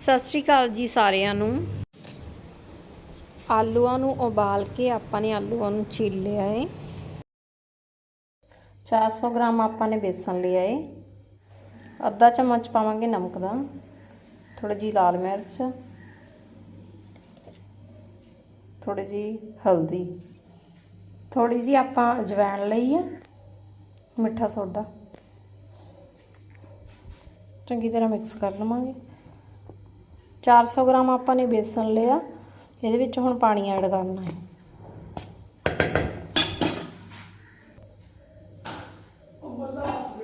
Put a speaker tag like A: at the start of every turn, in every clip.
A: ਸਤਿ ਸ਼੍ਰੀ ਅਕਾਲ ਜੀ ਸਾਰਿਆਂ ਨੂੰ। ਆਲੂਆਂ ਨੂੰ ਉਬਾਲ ਕੇ ਆਪਾਂ ਨੇ ਆਲੂਆਂ ਨੂੰ ਛਿੱਲ ਲਿਆ ਏ। 400 ਗ੍ਰਾਮ ਆਪਾਂ ਨੇ ਬੇਸਨ ਲਿਆ ਏ। ਅੱਧਾ ਚਮਚ ਪਾਵਾਂਗੇ ਨਮਕ ਦਾ ਥੋੜੀ ਜੀ ਲਾਲ ਮਿਰਚ ਥੋੜੀ ਜੀ ਹਲਦੀ। ਥੋੜੀ ਜੀ ਆਪਾਂ ਅਜਵਾਇਣ ਲਈ ਆ, ਮਿੱਠਾ ਸੋਡਾ। ਚੰਗੀ ਤਰ੍ਹਾਂ ਮਿਕਸ ਕਰ ਲਵਾਂਗੇ। 400 ਗ੍ਰਾਮ ਆਪਾਂ ਨੇ ਬੇਸਨ ਲਿਆ। ਇਹਦੇ ਵਿੱਚ ਹੁਣ ਪਾਣੀ ਐਡ ਕਰਨਾ ਹੈ।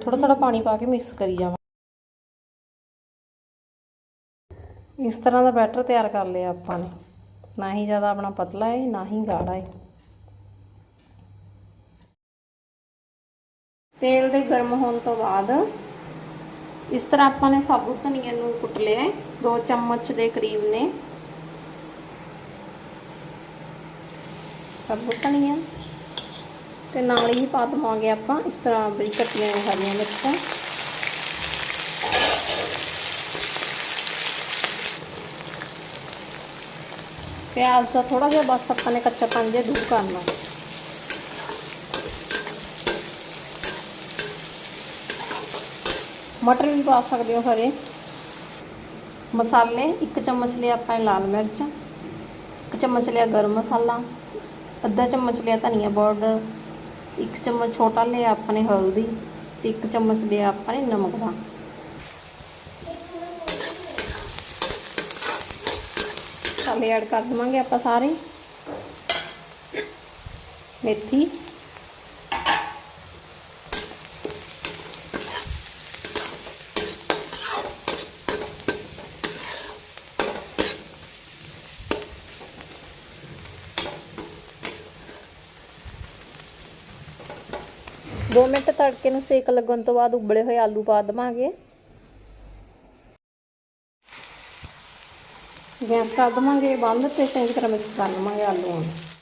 A: ਥੋੜਾ ਥੋੜਾ ਪਾਣੀ ਪਾ ਕੇ ਮਿਕਸ ਕਰੀ ਜਾਵਾਂ। ਇਸ ਤਰ੍ਹਾਂ ਦਾ ਬੈਟਰ ਤਿਆਰ ਕਰ ਲਿਆ ਆਪਾਂ ਨੇ। ਨਾ ਹੀ ਜ਼ਿਆਦਾ ਆਪਣਾ ਪਤਲਾ ਹੈ, ਨਾ ਹੀ ਗਾੜਾ ਹੈ। ਤੇਲ ਦੇ ਗਰਮ ਹੋਣ ਤੋਂ ਬਾਅਦ ਇਸ ਤਰ੍ਹਾਂ ਆਪਾਂ ਨੇ ਸਾਬੂ ਧਨੀਆ ਨੂੰ ਕੁੱਟ ਲਿਆ ਹੈ। 2 ਚਮਚ ਦੇ ਕਰੀਬ ਨੇ। ਸਾਬੂ ਧਨੀਆ। ਤੇ ਨਾਲ ਹੀ ਪਾ ਦਵਾਂਗੇ ਆਪਾਂ ਇਸ ਤਰ੍ਹਾਂ ਬਰੀ ਕੱਟੀਆਂ ਹਰੀਆਂ ਮਿਰਚਾਂ। ਪਿਆਜ਼ ਦਾ ਥੋੜਾ ਜਿਹਾ ਬਸ ਆਪਾਂ ਨੇ ਕੱਚਾ ਪੰਜੇ ਦੂਰ ਕਰਨਾ। ਮਟਰ ਵੀ ਪਾ ਸਕਦੇ ਹੋ ਹਰੇ। ਮਸਾਲੇ, ਇੱਕ ਚਮਚ ਲਿਆ ਆਪਾਂ ਲਾਲ ਮਿਰਚ, ਇੱਕ ਚਮਚ ਲਿਆ ਗਰਮ ਮਸਾਲਾ, ਅੱਧਾ ਚਮਚ ਲਿਆ ਧਨੀਆ ਪਾਊਡਰ, ਇੱਕ ਚਮਚ ਛੋਟਾ ਲਿਆ ਆਪਾਂ ਨੇ ਹਲਦੀ ਤੇ ਇੱਕ ਚਮਚ ਲਿਆ ਆਪਾਂ ਨੇ ਨਮਕ ਦਾ। ਮਸਾਲੇ ਐਡ ਕਰ ਦਵਾਂਗੇ ਆਪਾਂ ਸਾਰੇ। ਮੇਥੀ ਦੋ ਮਿੰਟ ਤੜਕੇ ਨੂੰ ਸੇਕ ਲੱਗਣ ਤੋਂ ਬਾਅਦ ਉਬਲੇ ਹੋਏ ਆਲੂ ਪਾ ਦਵਾਂਗੇ। ਗੈਸ ਕਰ ਦਵਾਂਗੇ ਬੰਦ ਤੇ ਚੰਗੀ ਤਰ੍ਹਾਂ ਮਿਕਸ ਕਰ ਲਵਾਂਗੇ ਆਲੂਆਂ ਨੂੰ।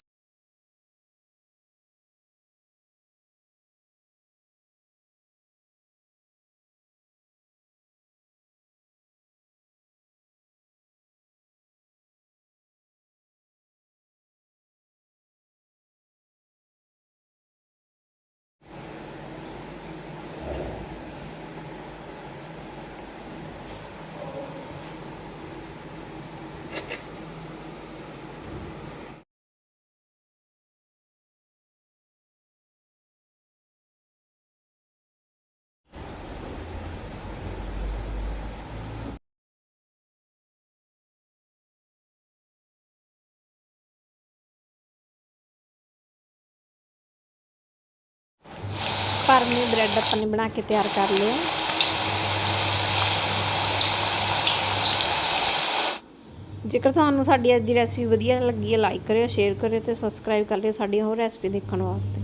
A: ਭਰਮੇ ਬ੍ਰੈਡ ਆਪਾਂ ਨੇ ਬਣਾ ਕੇ ਤਿਆਰ ਕਰ ਲਿਆ ਜੇਕਰ ਤੁਹਾਨੂੰ ਸਾਡੀ ਅੱਜ ਦੀ ਰੈਸਪੀ ਵਧੀਆ ਲੱਗੀ ਹੈ ਲਾਈਕ ਕਰਿਓ ਸ਼ੇਅਰ ਕਰਿਓ ਤੇ ਸਬਸਕ੍ਰਾਈਬ ਕਰ ਲਿਓ ਸਾਡੀਆਂ ਹੋਰ ਰੈਸਪੀ ਦੇਖਣ ਵਾਸਤੇ।